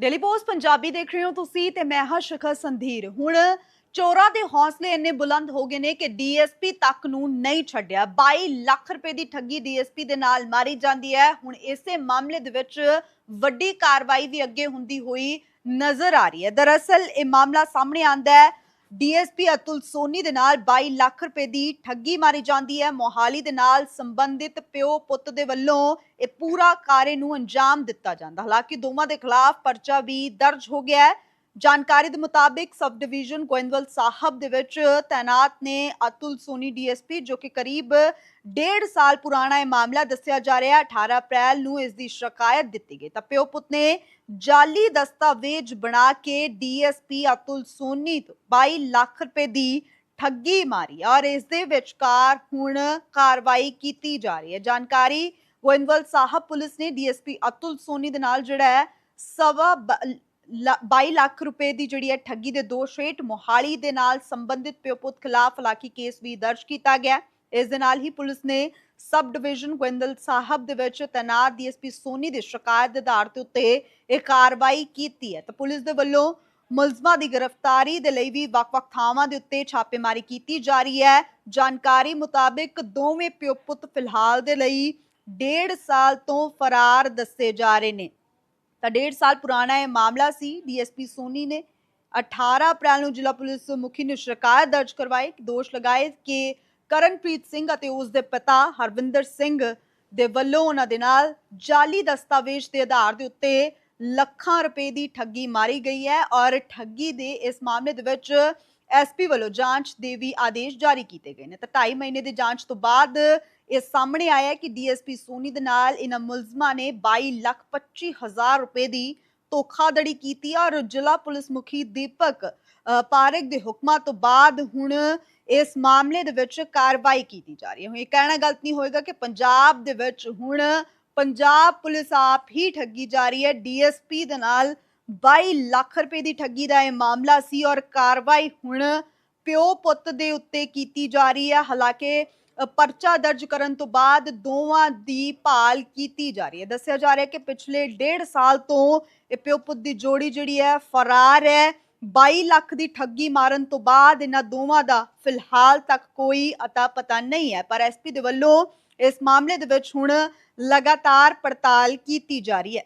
Daily post Punjabi ਦੇਖ ਰਹੇ ਹੋ ਤੁਸੀਂ ਤੇ ਮੈਂ ਹਾਂ ਸ਼ਿਖਾ ਸੰਧੀਰ। ਹੁਣ ਚੋਰਾਂ ਦੇ ਹੌਸਲੇ ਇੰਨੇ ਬੁਲੰਦ ਹੋ ਗਏ ਨੇ ਕਿ ਡੀਐਸਪੀ ਤੱਕ ਨੂੰ ਨਹੀਂ ਛੱਡਿਆ। 22 ਲੱਖ ਰੁਪਏ ਦੀ ਠੱਗੀ ਡੀਐਸਪੀ ਦੇ ਨਾਲ ਮਾਰੀ ਜਾਂਦੀ ਹੈ। ਹੁਣ ਇਸੇ ਮਾਮਲੇ ਦੇ ਵਿੱਚ ਵੱਡੀ ਕਾਰਵਾਈ ਵੀ ਅੱਗੇ ਹੁੰਦੀ ਹੋਈ ਨਜ਼ਰ ਆ ਰਹੀ ਹੈ। ਦਰਅਸਲ ਇਹ ਮਾਮਲਾ ਸਾਹਮਣੇ ਆਂਦਾ ਹੈ। ਡੀਐਸਪੀ ਅਤੁਲ ਸੋਨੀ ਦੇ ਨਾਲ 22 ਲੱਖ ਰੁਪਏ ਦੀ ਠੱਗੀ ਮਾਰੀ ਜਾਂਦੀ ਹੈ। ਮੋਹਾਲੀ ਦੇ ਨਾਲ ਸੰਬੰਧਿਤ ਪਿਓ ਪੁੱਤ ਦੇ ਵੱਲੋਂ ਇਹ ਪੂਰਾ ਕਾਰੇ ਨੂੰ ਅੰਜਾਮ ਦਿੱਤਾ ਜਾਂਦਾ। ਹਾਲਾਂਕਿ ਦੋਵਾਂ ਦੇ ਖਿਲਾਫ ਪਰਚਾ ਵੀ ਦਰਜ ਹੋ ਗਿਆ ਹੈ। ਜਾਣਕਾਰੀ ਦੇ ਮੁਤਾਬਿਕ ਸਬ ਡਿਵੀਜ਼ਨ ਗੋਇੰਦਵਾਲ ਸਾਹਿਬ ਦੇ ਵਿੱਚ ਤਾਇਨਾਤ ਨੇ ਅਤੁਲ ਸੋਨੀ ਡੀਐਸਪੀ, ਜੋ ਕਿ ਕਰੀਬ ਡੇਢ ਸਾਲ ਪੁਰਾਣਾ ਇਹ ਮਾਮਲਾ ਦੱਸਿਆ ਜਾ ਰਿਹਾ 18 ਅਪ੍ਰੈਲ ਨੂੰ ਇਸ ਦੀ ਸ਼ਿਕਾਇਤ ਦਿੱਤੀ ਗਈ। ਤਾਂ ਪਿਓ ਪੁੱਤ ਨੇ ਜਾਲੀ ਦਸਤਾਵੇਜ਼ ਬਣਾ ਕੇ ਡੀਐਸਪੀ ਅਤੁਲ ਸੋਨੀ ਤੋਂ 22 ਲੱਖ ਰੁਪਏ ਦੀ ਠੱਗੀ ਮਾਰੀ ਔਰ ਇਸ ਦੇ ਵਿਚਕਾਰ ਹੁਣ ਕਾਰਵਾਈ ਕੀਤੀ ਜਾ ਰਹੀ ਹੈ। ਜਾਣਕਾਰੀ ਗੋਇੰਦਵਾਲ ਸਾਹਿਬ ਪੁਲਿਸ ਨੇ ਡੀਐਸਪੀ ਅਤੁਲ ਸੋਨੀ ਦੇ ਨਾਲ ਜਿਹੜਾ ਹੈ, ਸਵਾ 22 ਲੱਖ ਰੁਪਏ ਦੀ ਜਿਹੜੀ ਹੈ ਠੱਗੀ ਦੇ ਦੋਸ਼ ਹੇਠ ਮੋਹਾਲੀ ਦੇ ਨਾਲ ਸੰਬੰਧਿਤ ਪਿਓ ਪੁੱਤ ਖਿਲਾਫ ਹਲਾਕੀ ਕੇਸ ਵੀ ਦਰਜ ਕੀਤਾ ਗਿਆ। ਇਸ ਦੇ ਨਾਲ ਹੀ ਪੁਲਿਸ ਨੇ ਸਬ ਡਿਵੀਜ਼ਨ ਗੋਇੰਦਲ ਸਾਹਿਬ ਦੇ ਵਿੱਚ ਤੈਨਾਤ ਡੀਐਸਪੀ ਸੋਨੀ ਦੀ ਸ਼ਿਕਾਇਤ ਦੇ ਆਧਾਰ ਤੇ ਉੱਤੇ ਇਹ ਕਾਰਵਾਈ ਕੀਤੀ ਹੈ। ਤਾਂ ਪੁਲਿਸ ਦੇ ਵੱਲੋਂ ਮੁਲਜ਼ਮਾਂ ਦੀ ਗ੍ਰਿਫਤਾਰੀ ਦੇ ਲਈ ਵੀ ਵੱਖ-ਵੱਖ ਥਾਵਾਂ ਦੇ ਉੱਤੇ ਛਾਪੇਮਾਰੀ ਕੀਤੀ ਜਾ ਰਹੀ ਹੈ। ਜਾਣਕਾਰੀ ਮੁਤਾਬਿਕ ਦੋਵੇਂ ਪਿਓ ਪੁੱਤ ਫਿਲਹਾਲ ਦੇ ਲਈ ਡੇਢ ਸਾਲ ਤੋਂ ਫਰਾਰ ਦੱਸੇ ਜਾ ਰਹੇ ਨੇ। ਤਾਂ ਡੇਢ ਸਾਲ ਪੁਰਾਣਾ ਇਹ ਮਾਮਲਾ ਸੀ। ਡੀਐਸਪੀ ਸੋਨੀ ਨੇ 18 ਅਪ੍ਰੈਲ ਨੂੰ ਜ਼ਿਲ੍ਹਾ ਪੁਲਿਸ ਮੁਖੀ ਨੂੰ ਸ਼ਿਕਾਇਤ ਦਰਜ ਕਰਵਾਈ, ਦੋਸ਼ ਲਗਾਏ ਕਿ ਕਰਨਪ੍ਰੀਤ ਸਿੰਘ ਅਤੇ ਉਸ ਦੇ ਪਿਤਾ ਹਰਵਿੰਦਰ ਸਿੰਘ ਦੇ ਵੱਲੋਂ ਉਹਨਾਂ ਦੇ ਨਾਲ ਜਾਲੀ ਦਸਤਾਵੇਜ਼ ਦੇ ਆਧਾਰ ਦੇ ਉੱਤੇ ਲੱਖਾਂ ਰੁਪਏ ਦੀ ਠੱਗੀ ਮਾਰੀ ਗਈ ਹੈ ਔਰ ਠੱਗੀ ਦੇ ਇਸ ਮਾਮਲੇ ਦੇ ਵਿੱਚ ਐਸਪੀ ਵੱਲੋਂ ਜਾਂਚ ਦੇ ਵੀ ਆਦੇਸ਼ ਜਾਰੀ ਕੀਤੇ ਗਏ ਨੇ। ਤਾਂ 2.5 ਮਹੀਨੇ ਦੀ ਜਾਂਚ ਤੋਂ ਬਾਅਦ ਇਹ ਸਾਹਮਣੇ ਆਇਆ ਕਿ ਡੀਐਸਪੀ ਸੋਨੀ ਦੇ ਨਾਲ ਇਹਨਾਂ ਮੁਲਜ਼ਮਾਂ ਨੇ 22 ਲੱਖ 25 ਹਜ਼ਾਰ ਰੁਪਏ ਦੀ ਧੋਖਾਧੜੀ ਕੀਤੀ ਔਰ ਜ਼ਿਲ੍ਹਾ ਪੁਲਿਸ ਮੁਖੀ ਦੀਪਕ ਅ, ਪਾਰਕ ਦੇ ਹੁਕਮਾਂ ਤੋਂ ਬਾਅਦ ਹੁਣ ਇਸ ਮਾਮਲੇ ਦੇ ਵਿੱਚ ਕਾਰਵਾਈ ਕੀਤੀ ਜਾ ਰਹੀ ਹੈ। ਹੁਣ ਇਹ ਕਹਿਣਾ ਗਲਤ ਨਹੀਂ ਹੋਏਗਾ ਕਿ ਪੰਜਾਬ ਦੇ ਵਿੱਚ ਹੁਣ ਪੰਜਾਬ ਪੁਲਿਸ ਆਪ ਹੀ ਠੱਗੀ ਜਾ ਰਹੀ ਹੈ। ਡੀਐਸਪੀ ਦੇ ਨਾਲ 22 ਲੱਖ ਰੁਪਏ ਦੀ ਠੱਗੀ ਦਾ ਇਹ ਮਾਮਲਾ ਸੀ ਔਰ ਕਾਰਵਾਈ ਹੁਣ ਪਿਓ ਪੁੱਤ ਦੇ ਉੱਤੇ ਕੀਤੀ ਜਾ ਰਹੀ ਹੈ। ਹਾਲਾਂਕਿ ਪਰਚਾ ਦਰਜ ਕਰਨ ਤੋਂ ਬਾਅਦ ਦੋਵਾਂ ਦੀ ਭਾਲ ਕੀਤੀ ਜਾ ਰਹੀ ਹੈ। ਦੱਸਿਆ ਜਾ ਰਿਹਾ ਕਿ ਪਿਛਲੇ ਡੇਢ ਸਾਲ ਤੋਂ ਇਹ ਪਿਓ ਪੁੱਤ ਦੀ ਜੋੜੀ ਜਿਹੜੀ ਹੈ, ਫਰਾਰ ਹੈ। 22 ਲੱਖ ਦੀ ਠੱਗੀ ਮਾਰਨ ਤੋਂ ਬਾਅਦ ਇਹਨਾਂ ਦੋਵਾਂ ਦਾ ਫਿਲਹਾਲ ਤੱਕ ਕੋਈ ਅਤਾ ਪਤਾ ਨਹੀਂ ਹੈ। ਪਰ ਐਸਪੀ ਦੇ ਵੱਲੋਂ ਇਸ ਮਾਮਲੇ ਦੇ ਵਿੱਚ ਹੁਣ ਲਗਾਤਾਰ ਪੜਤਾਲ ਕੀਤੀ ਜਾ ਰਹੀ ਹੈ।